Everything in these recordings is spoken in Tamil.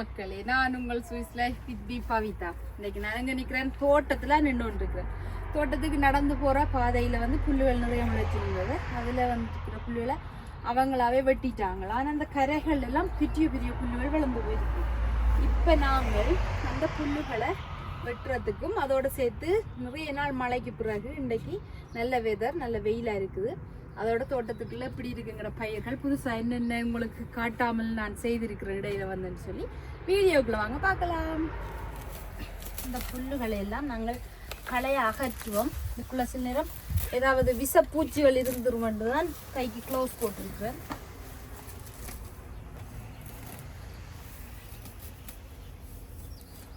மக்களே நான் உங்கள் சுவிஸ் லைஃப் வித் பவிதா. இன்னைக்கு நான் எங்கே நிற்கிறேன் தோட்டத்தில் நின்று இருக்கிறேன் தோட்டத்துக்கு நடந்து போகிற பாதையில் வந்து புல்லுகள் நிறைய முளைச்சிருந்தது. அதில் வந்துட்டு இருக்கிற புல்லுகளை அவங்களாவே வெட்டிட்டாங்களா ஆனால் அந்த கரைகள் எல்லாம் பெரிய பெரிய புல்லுகள் வளர்ந்து போயிருக்கு. இப்போ நாங்கள் அந்த புல்லுகளை வெட்டுறதுக்கும் அதோடு சேர்த்து நிறைய நாள் மழைக்கு பிறகு இன்றைக்கி நல்ல வெதர் நல்ல வெயிலாக இருக்குது. அதோட தோட்டத்துக்குள்ள எப்படி இருக்குங்கிற பயிர்கள் புதுசா என்னென்ன உங்களுக்கு காட்டாமல் நான் செய்திருக்கிற இடையில வந்தேன்னு சொல்லி வீடியோக்குள்ள வாங்க பார்க்கலாம். இந்த புல்லுகளை எல்லாம் நாங்கள் களைய அகற்றுவோம். இந்த சில நேரம் ஏதாவது விஷ பூச்சிகள் இருந்துரும் தான் கைக்கு க்ளோஸ் போட்டிருக்கிறேன்.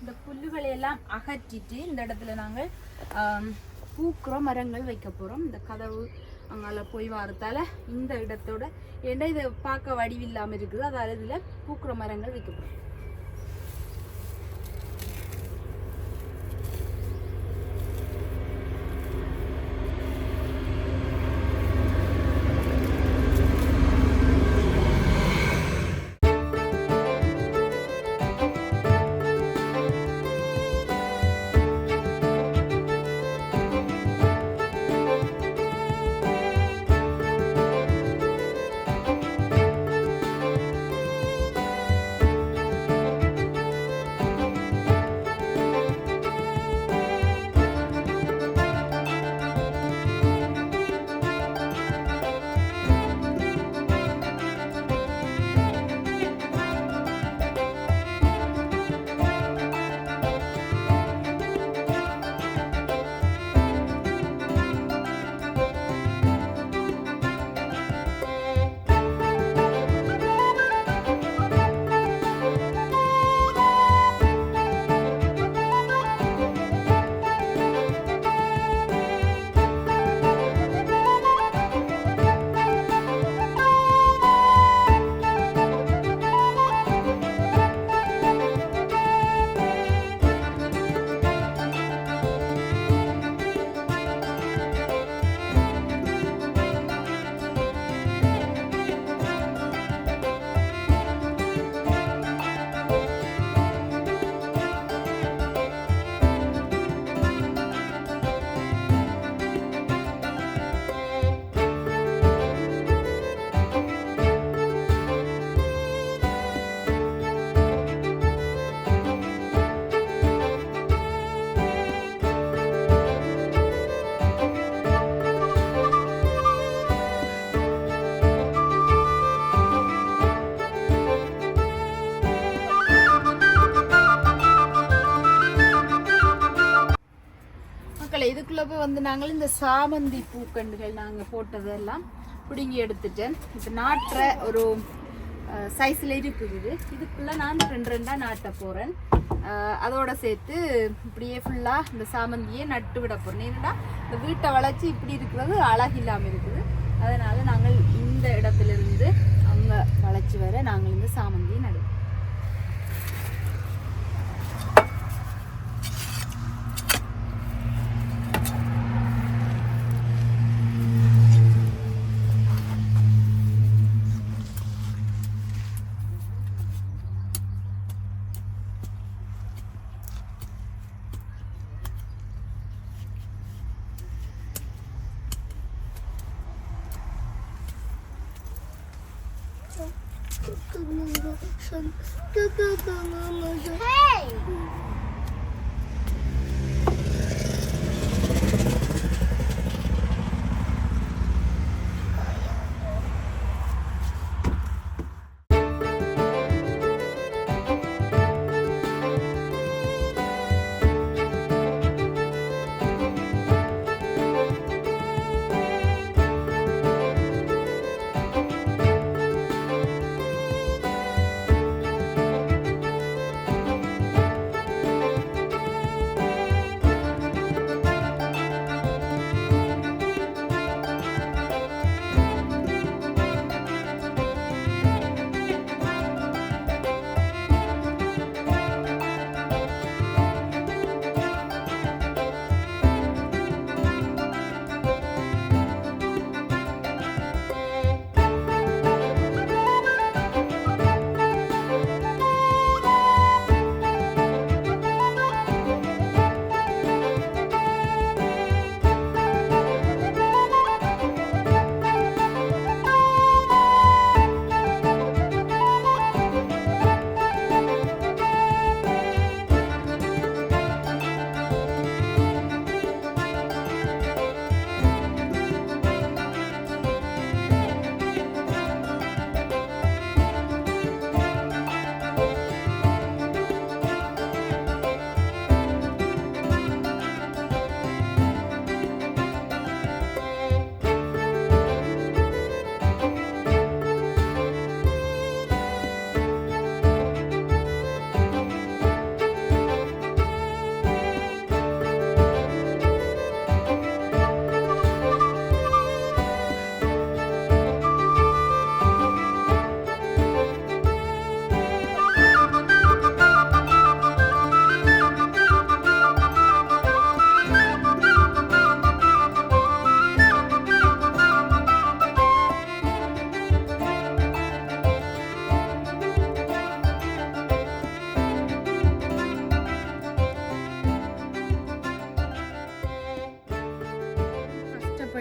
இந்த புல்லுகளை எல்லாம் அகற்றிட்டு இந்த இடத்துல நாங்கள் ஆம், பூக்கிற மரங்கள் வைக்க போகிறோம் இந்த கதவு அங்கால போய் வரத்தால இந்த இடத்தோட ஏன்னா இதை பார்க்க வடிவில்லாமல் இருக்குது? அதாவது இதில் பூக்கிற மரங்கள் வைக்கப்படும். இப்போ வந்து நாங்கள் இந்த சாமந்தி பூக்கண்டுகள் நாங்கள் போட்டதெல்லாம் பிடுங்கி எடுத்துட்டேன். இப்போ நாட்டுற ஒரு சைஸில் இருக்குது. இது இதுக்குள்ளே நான் ரெண்டு ரெண்டாக நாட்ட போகிறேன் அதோட சேர்த்து இப்படியே ஃபுல்லாக இந்த சாமந்தியை நட்டு விட போகிறேன் ஏன்னா இந்த வீட்டை வளர்ச்சி இப்படி இருக்கிறது அழகில்லாமல் இருக்குது. அதனால் நாங்கள் இந்த இடத்துல இருந்து அங்கே வளைச்சி வர நாங்கள் இந்த சாமந்தியை நடுவோம்.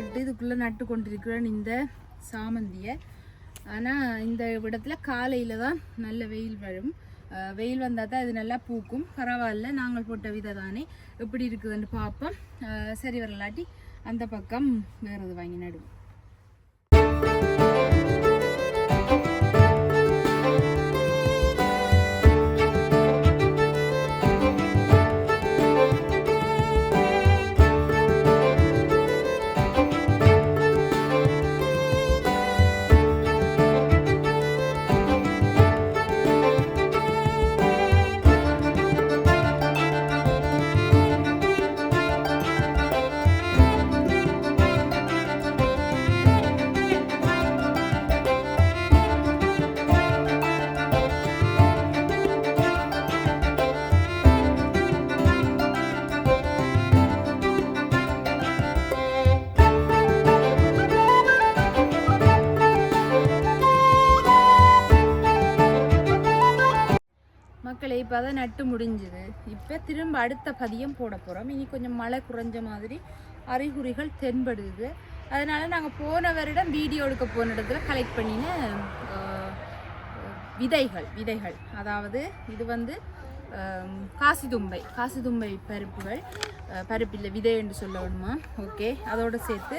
கஷ்டப்பட்டு இதுக்குள்ளே நட்டு கொண்டிருக்கிறேன் இந்த சாமந்தியை. ஆனால் இந்த இடத்துல காலையில் தான் நல்ல வெயில் வரும். வெயில் வந்தால் தான் இது நல்லா பூக்கும். பரவாயில்ல நாங்கள் போட்ட விதை தானே எப்படி இருக்குதுன்னு பார்ப்போம். சரி வரலாட்டி அந்த பக்கம் வேறு இது வாங்கி நடுவோம். இப்போ அதை நட்டு முடிஞ்சுது. இப்போ திரும்ப அடுத்த பதியம் போட போகிறோம் இனி கொஞ்சம் மழை குறைஞ்ச மாதிரி அறிகுறிகள் தென்படுது. அதனால் நாங்கள் போன வருடம் வீடியோ எடுக்க போன இடத்துல கலெக்ட் பண்ணின விதைகள் விதைகள். அதாவது இது வந்து காசிதும்பை காசிதும்பை பருப்புகள் பருப்பில்லை விதை என்று சொல்ல வேணுமா ஓகே அதோடு சேர்த்து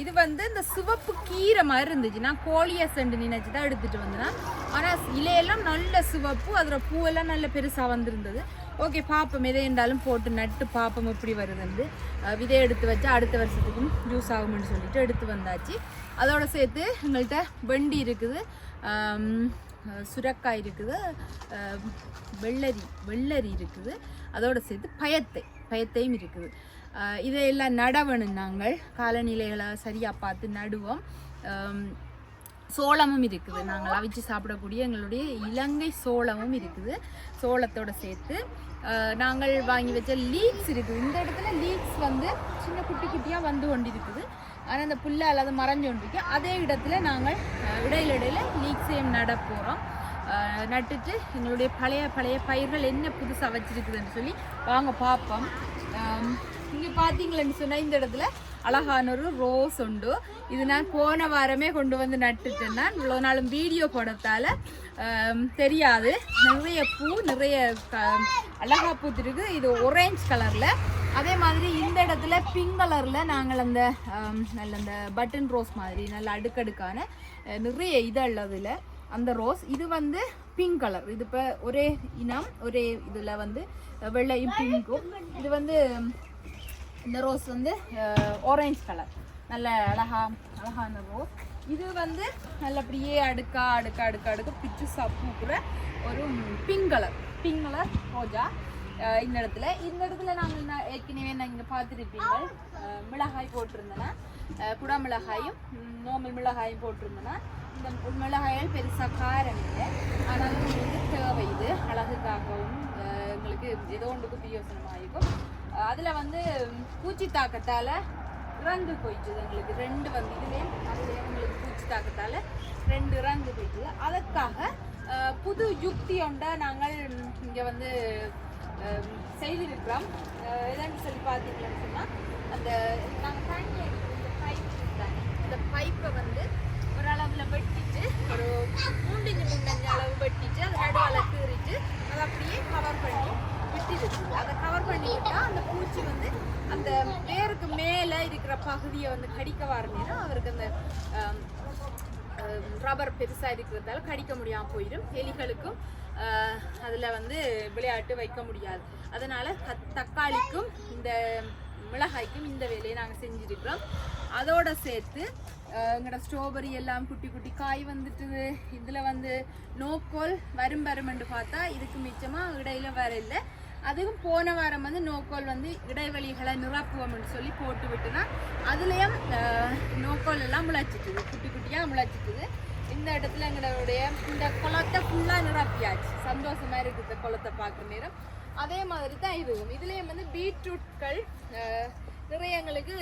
இது வந்து இந்த சிவப்பு கீரை மாதிரி இருந்துச்சுன்னா கோழியை செண்டு நினைச்சு தான் எடுத்துட்டு வந்தேன். ஆனால் இலையெல்லாம் நல்ல சிவப்பு அதில் பூவெல்லாம் நல்ல பெருசாக வந்திருந்தது. ஓகே பார்ப்போம் எதை இருந்தாலும் போட்டு நட்டு பார்ப்போம் எப்படி வருதுன்னு. விதை எடுத்து வச்சு அடுத்த வருஷத்துக்கும் ஜூஸ் ஆகும்னு சொல்லிட்டு எடுத்து வந்தாச்சு. அதோட சேர்த்து எங்கள்கிட்ட வெண்டி இருக்குது. சுரக்காய் இருக்குது. வெள்ளரி வெள்ளரி இருக்குது. அதோட சேர்த்து பயத்தை பயத்தையும் இருக்குது. இதையெல்லாம் நடவணும் நாங்கள். காலநிலைகளை சரியாக பார்த்து நடுவோம். சோளமும் இருக்குது. நாங்கள் அவிச்சு சாப்பிடக்கூடிய எங்களுடைய இலங்கை சோளமும் இருக்குது. சோளத்தோட சேர்த்து நாங்கள் வாங்கி வச்ச லீக்ஸ் இருக்குது. இந்த இடத்துல லீக்ஸ் வந்து சின்ன குட்டி குட்டியாக வந்து கொண்டு இருக்குது ஆனால் அந்த புல்லால் அது மறைஞ்சு கொண்டிருக்கு. அதே இடத்துல நாங்கள் இடையிலிடையில் இடையில இடையில லீக்ஸையும் நட போகிறோம் நட்டுட்டு எங்களுடைய பழைய பழைய பயிர்கள் என்ன புதுசாக வச்சிருக்குதுன்னு சொல்லி வாங்க பார்ப்போம். இங்கே பார்த்தீங்களேன்னு சொன்னால் இந்த இடத்துல? அழகான ஒரு ரோஸ் உண்டு. இது நான் போன வாரமே கொண்டு வந்து நட்டுட்டேன்னா இவ்வளோ நாளும் வீடியோ போடத்தால் தெரியாது. நிறைய பூ நிறைய க அழகா பூத்திருக்கு. இது ஒரேஞ்ச் கலரில் அதே மாதிரி இந்த இடத்துல பிங்க் கலரில் நாங்கள் அந்த நல்ல அந்த பட்டன் ரோஸ் மாதிரி நல்ல அடுக்கடுக்கான நிறைய இது உள்ளதில். அந்த ரோஸ் இது வந்து பிங்க் கலர் இது இப்போ ஒரே இனம் ஒரே இதில் வந்து வெள்ளையும் பிங்க்கும் இது வந்து இந்த ரோஸ் வந்து ஆரஞ்சு கலர் நல்ல அழகா அழகான ரோஸ் இது வந்து நல்லபடியே அடுக்கா அடுக்கா அடுக்கா அடுக்க பிச்சு பூக்குற ஒரு பிங்க் கலர் பிங்க் கலர் ரோஜா. இந்த இடத்துல. இந்த இடத்துல நாங்கள் என்ன ஏற்கனவே நீங்கள் பார்த்துருப்பீங்க. மிளகாய் போட்டிருந்தேன்னா அஹ் குடா மிளகாயும் நோமல் மிளகாயும் போட்டிருந்தேன்னா இந்த மிளகாயால் பெருசாக காரம் இல்லை. ஆனாலும் உங்களுக்கு தேவை இது. அழகுக்காகவும் எங்களுக்கு ஏதோ ஒன்றுக்கு பிரியோசனமாயிருக்கும். அதில் வந்து பூச்சி தாக்கத்தால் இறந்து போயிடுச்சு எங்களுக்கு ரெண்டு வந்து இதுலேயும் அதுலேயும் எங்களுக்கு பூச்சி தாக்கத்தால் ரெண்டு இறந்து போயிடுச்சு அதற்காக புது யுக்தி ஒன்றை நாங்கள் இங்கே வந்து செய்திருக்கிறோம். எதான்னு சொல்லி பார்த்தீங்கன்னு சொன்னால் அந்த நாங்கள் தண்ணி இந்த பைப் தானே இந்த பைப்பை வந்து ஒரு அளவில் வெட்டிட்டு ஒரு மூண்டிஞ்சு மூண்டஞ்சு அளவு வெட்டிட்டு அதை நடுவில் கீறிட்டு அதை அப்படியே கவர் பண்ணி அதை கவர் பண்ணி அந்த பூச்சி வந்து அந்த வேருக்கு மேலே இருக்கிற பகுதியை வந்து கடிக்க வர நேரம் அவருக்கு அந்த ரப்பர் பெருசாக இருக்கிறதால கடிக்க முடியாமல் போயிடும். எலிகளுக்கும் அதில் வந்து விளையாட்டு வைக்க முடியாது. அதனால் தக்காளிக்கும் இந்த மிளகாய்க்கும் இந்த வேலையை நாங்கள் செஞ்சுருக்கிறோம். அதோட சேர்த்து எங்களோட ஸ்ட்ராபெரி எல்லாம் குட்டி குட்டி காய் வந்துட்டுது. இதில் வந்து நோக்கோல் வரும் வருமென்று பார்த்தா இதுக்கு மிச்சமாக இடையில வர இல்லை. அதுவும் போன வாரம் வந்து நோக்கோல் வந்து இடைவெளிகளை நிரப்புவோம்னு சொல்லி போட்டு விட்டுனா அதுலேயும் நோக்கோல் எல்லாம் முளைச்சிக்குது குட்டி குட்டியாக முளைச்சிக்குது இந்த இடத்துல எங்களுடைய இந்த குளத்தை ஃபுல்லாக நிரப்பியாச்சு. சந்தோஷமா இருக்குது இந்த குளத்தை பார்க்குற நேரம். அதே மாதிரி தான் இதுவும். இதுலேயும் வந்து பீட்ரூட்கள் நிறைய எங்களுக்கு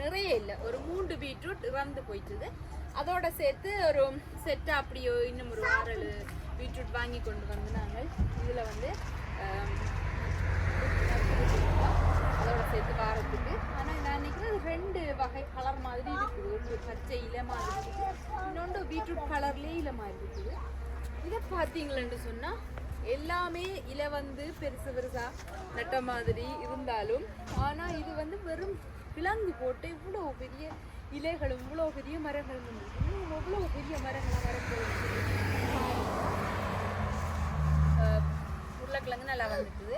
நிறைய இல்லை. ஒரு மூன்று பீட்ரூட் இறந்து போயிட்டுது. அதோட சேர்த்து ஒரு செட்டாக அப்படியோ இன்னும் ஒரு ஆறு பீட்ரூட் வாங்கி கொண்டு வந்து நாங்கள் இதில் வந்து அதோட சேர்த்து வாரத்துக்கு ஆனால் நான் நினைக்கிறேன் அது ரெண்டு வகை கலர் மாதிரி இருக்குது. ஒரு பச்சை இலை மாதிரி இருக்குது. இன்னொன்று பீட்ரூட் கலர்லேயே இலை மாதிரி இருக்குது. இதை பார்த்தீங்களேன்னு சொன்னால் எல்லாமே இலை வந்து பெருசு பெருசாக நட்ட மாதிரி இருந்தாலும் ஆனால் இது வந்து வெறும் கிழங்கு போட்டு இவ்வளோ பெரிய இலைகளும் இவ்வளோ பெரிய மரங்களும் இவ்வளோ பெரிய மரங்களாக வரப்போகுது. உருளைக்கிழங்கு நல்லா வந்துட்டுது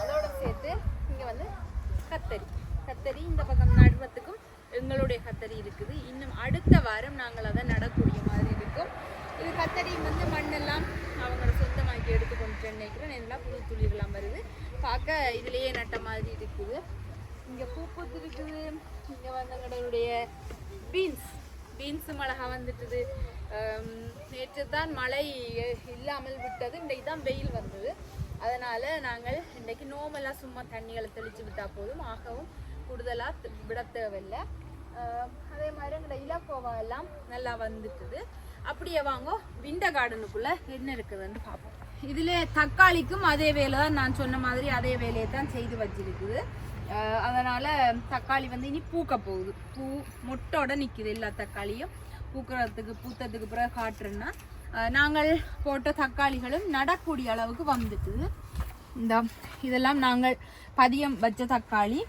அதோட சேர்த்து இங்கே வந்து கத்தரி. கத்தரி இந்த பக்கம் நடுவத்துக்கும் எங்களுடைய கத்தரி இருக்குது. இன்னும் அடுத்த வாரம் நாங்கள் அதை நடக்கூடிய மாதிரி இருக்கும். இது கத்தரி வந்து மண்ணெல்லாம் அவங்களோட சொந்தமாக்கி எடுத்துக்கொண்டு நினைக்கிறேன் எல்லாம் புது துளிர்லாம் வருது. பார்க்க இதுலேயே நட்ட மாதிரி இருக்குது. இங்கே பூ பூத்து இருக்குது இங்கே வந்து எங்களுடைய பீன்ஸ். பீன்ஸும் மிளகா வந்துட்டுது. நேற்று தான் மழை இல்லாமல் விட்டது. இன்றைக்கு தான் வெயில் வந்தது. அதனால் நாங்கள் இன்றைக்கு நோமெல்லாம் சும்மா தண்ணிகளை தெளித்து விட்டால் போதும். ஆகவும் கூடுதலாக விட தேவையில்லை. அதே மாதிரி எங்களோட இலக்கோவா எல்லாம் நல்லா வந்துட்டுது அப்படியே வாங்க விண்ட கார்டனுக்குள்ளே என்ன இருக்குதுன்னு பார்ப்போம். இதில் தக்காளிக்கும் அதே வேலை தான் நான் சொன்ன மாதிரி அதே வேலையை தான் செய்து வச்சிருக்குது. அதனால் தக்காளி வந்து இனி பூக்க போகுது. பூ மொட்டோட நிற்கிது எல்லா தக்காளியும். பூக்கிறதுக்கு பூத்ததுக்கு பிறகு காட்டுறேன்னா நாங்கள் போட்ட தக்காளிகளும் நடக்கூடிய அளவுக்கு வந்துட்டுது இந்த இதெல்லாம் நாங்கள் பதியம் வச்ச தக்காளி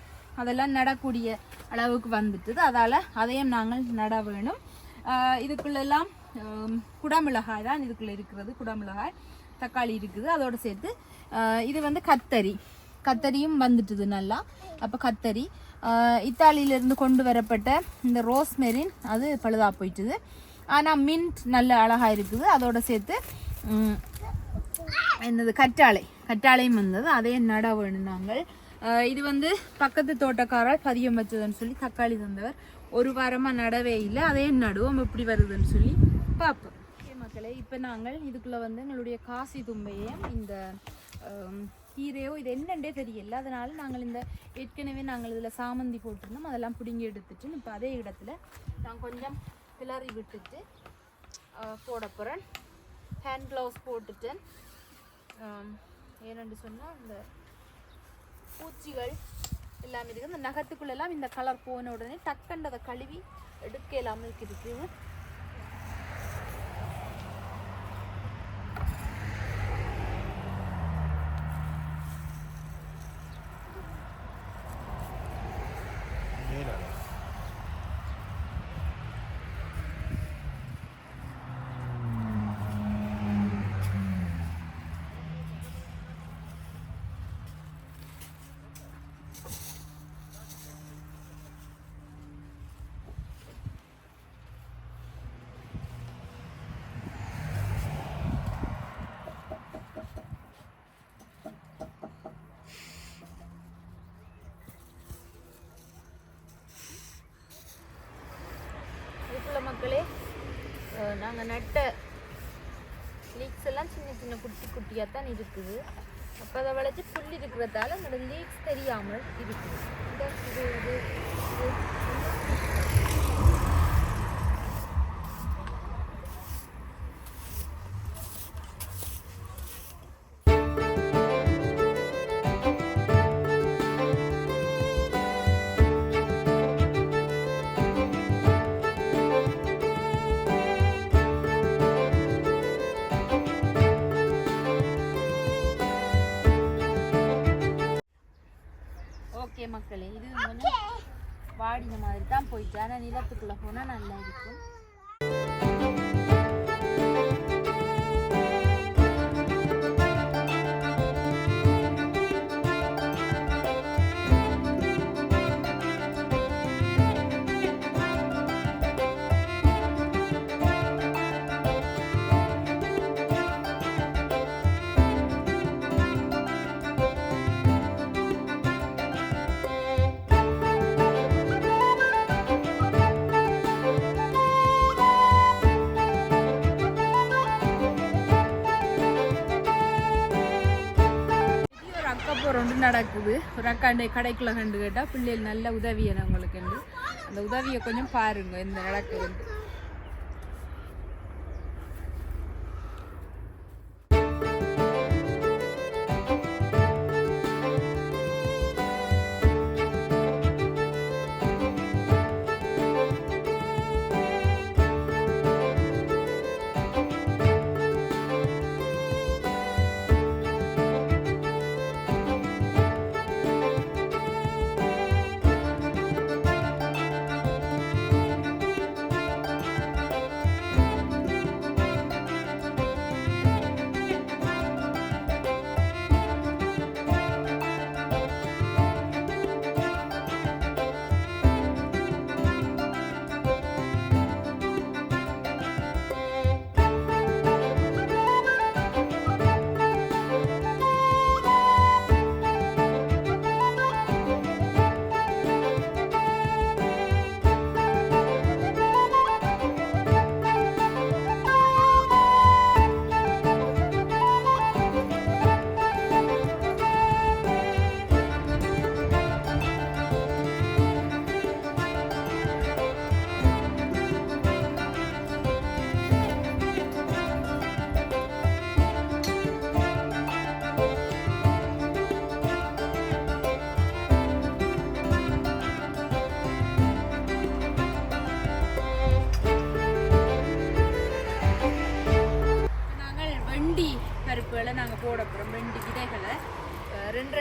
அதெல்லாம் நடக்கூடிய அளவுக்கு வந்துட்டுது அதால் அதையும் நாங்கள் நட வேணும். இதுக்குள்ளெல்லாம் குடமிளகாய் தான் இதுக்குள்ளே இருக்கிறது குடமிளகாய் தக்காளி இருக்குது. அதோடு சேர்த்து இது வந்து கத்தரி. கத்தரியும் வந்துட்டுது நல்லா. அப்போ கத்தரி இத்தாலியிலிருந்து கொண்டு வரப்பட்ட இந்த ரோஸ்மெரின் அது பழுதா போயிட்டுது. ஆனால் மின்ட் நல்ல அழகாக இருக்குது. அதோடு சேர்த்து என்னது கற்றாழை. கற்றாழையும் வந்தது அதையும் நட வேணும் நாங்கள். இது வந்து பக்கத்து தோட்டக்காரர் பதியம் வச்சதுன்னு சொல்லி தக்காளி தந்தவர். ஒரு வாரமாக நடவே இல்லை. அதையும் நடுவோம் எப்படி வருதுன்னு சொல்லி பார்ப்போம். ஓகே மக்களே இப்போ நாங்கள் இதுக்குள்ளே வந்து எங்களுடைய காசி தும்பையும் இந்த கீரையோ இது என்னென்றே தெரியல. அதனால் நாங்கள் இந்த ஏற்கனவே நாங்கள் இதில் சாமந்தி போட்டிருந்தோம். அதெல்லாம் பிடுங்கி எடுத்துட்டு இப்போ அதே இடத்துல நான் கொஞ்சம் கிளறி விட்டுட்டு போட போகிறேன் ஹேண்ட் க்ளவுஸ் போட்டுட்டேன். ஆம், ஏனென்று சொன்னால் இந்த பூச்சிகள் எல்லாம் இருக்குது. இந்த நகத்துக்குள்ளெல்லாம் இந்த கலர் போன உடனே டக்குன்னு கழுவி எடுக்க இல்லாமல் இருக்குது இதுக்குள்ள மக்களே நாங்கள் நட்ட லீக்ஸ் எல்லாம் சின்ன சின்ன குட்டி குட்டியாக தான் இருக்குது. அப்போ அதை விளைச்சி புல் இருக்கிறதால அந்த லீக்ஸ் தெரியாமல் இருக்குது. இந்த இது இது. மாதிரி தான் போயிட்டு ஆனால் நிலத்துக்குள்ளே போனால் நல்லா இருக்கும் இருக்குது ஒரு அக்காண்டை கடைக்குள்ள கண்டு கேட்டால் பிள்ளைகள் நல்ல உதவி என உங்களுக்கு அந்த உதவியை கொஞ்சம் பாருங்க இந்த நடக்குது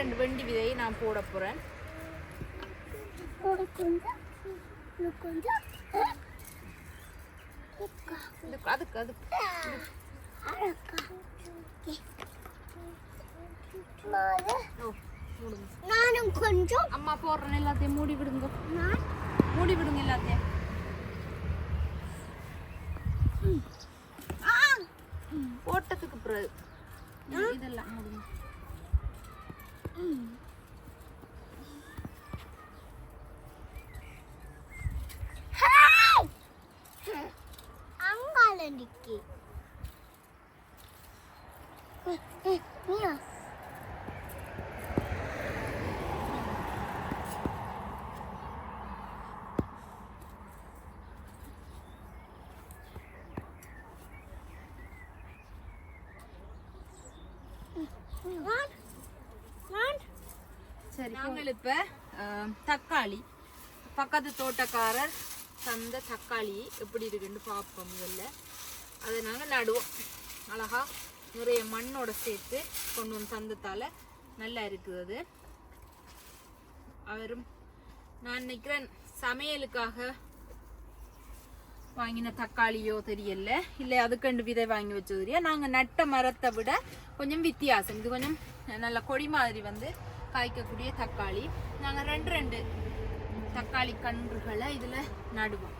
ரெண்டு வெண்டி விதையை நான் போட போகிறேன் அதுக்கு அதுக்கு. நானும் கொஞ்சம். அம்மா போடுறேன் எல்லாத்தையும் மூடி விடுங்க. நான். மூடி விடுங்க எல்லாத்தையும். போட்டதுக்கு பிறகு இதெல்லாம் மூடுங்க அங்கால நிக்கி நீயா நான் நான் சரி நாங்கள் இப்போ தக்காளி. பக்கத்து தோட்டக்காரர் தந்த தக்காளி எப்படி இருக்குன்னு பார்ப்போம் முதல்ல. அதை நாங்கள் நடுவோம். அழகா நிறைய மண்ணோட சேர்த்து கொண்டு வந்து தந்தத்தால் நல்லா இருக்குது அது. அவரும் நான் நினைக்கிறேன் சமையலுக்காக வாங்கின தக்காளியோ தெரியல. இல்லை அதுக்கண்டு விதை வாங்கி வச்சது தெரிய நாங்கள் நட்ட மரத்தை விட கொஞ்சம் வித்தியாசம். இது கொஞ்சம் நல்ல கொடி மாதிரி வந்து காய்க்கக்கூடிய தக்காளி. நாங்கள் ரெண்டு ரெண்டு தக்காளி கன்றுகளை இதில் நடுவோம்.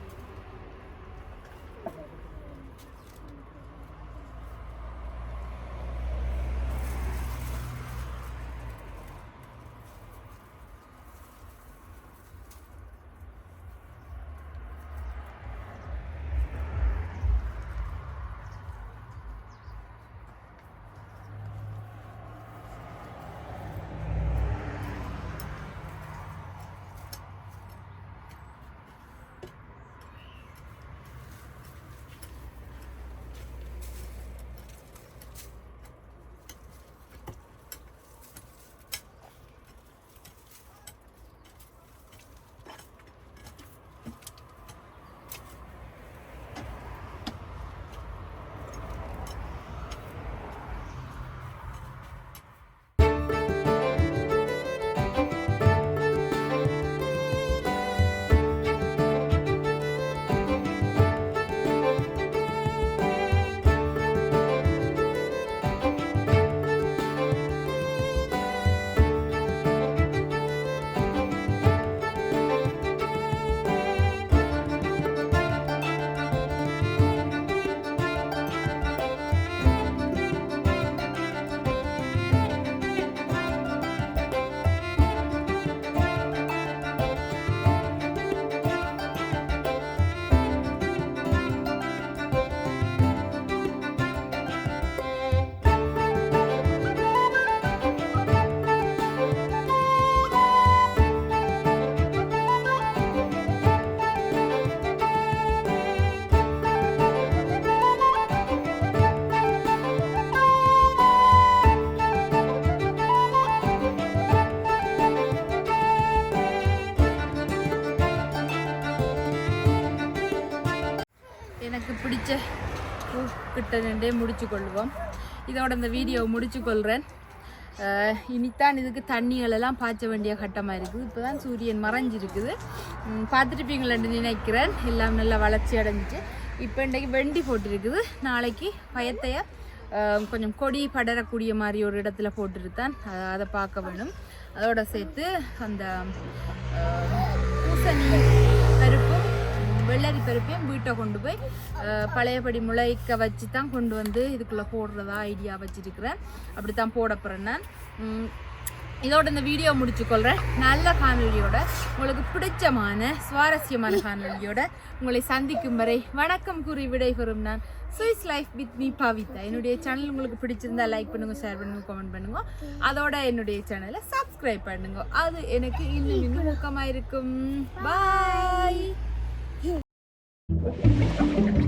பூக்கிட்ட நின்றே முடிச்சு கொள்வோம் இதோட இந்த வீடியோவை முடிச்சு கொள்கிறேன் இனித்தான் இதுக்கு தண்ணிகளெல்லாம் பாய்ச்ச வேண்டிய கட்டமாக இருக்குது இப்போ தான் சூரியன் மறைஞ்சிருக்குது. பார்த்துருப்பீங்களேன்னு நினைக்கிறேன். எல்லாம் நல்லா வளர்ச்சி அடைஞ்சிச்சு இப்போ இன்றைக்கு வெண்டி போட்டிருக்குது. நாளைக்கு பயத்தைய கொஞ்சம் கொடி படரக்கூடிய மாதிரி ஒரு இடத்துல போட்டுருத்தான். அதை பார்க்க வேணும். அதோட சேர்த்து அந்த பூசணி பருப்பு வெள்ளரி பருப்பையும் வீட்டை கொண்டு போய் பழையபடி முளைக்க வச்சு தான் கொண்டு வந்து இதுக்குள்ளே போடுறதா ஐடியா வச்சுருக்கிறேன். அப்படி தான் போட போகிறேன் நான். இதோட இந்த வீடியோ முடிச்சுக்கொள்கிறேன் நல்ல காணொலியோட உங்களுக்கு பிடிச்சமான சுவாரஸ்யமான காணொலியோட உங்களை சந்திக்கும் வரை வணக்கம் கூறி விடைபெறும் நான். Swiss life with me Pavitha. என்னுடைய சேனல் உங்களுக்கு பிடிச்சிருந்தா லைக் பண்ணுங்க ஷேர் பண்ணுங்க கமெண்ட் பண்ணுங்க. அதோட என்னுடைய சேனலை சப்ஸ்கிரைப் பண்ணுங்க. அது எனக்கு இன்னும் இன்னும் ஊக்கமாக இருக்கும் பாய் Thank you.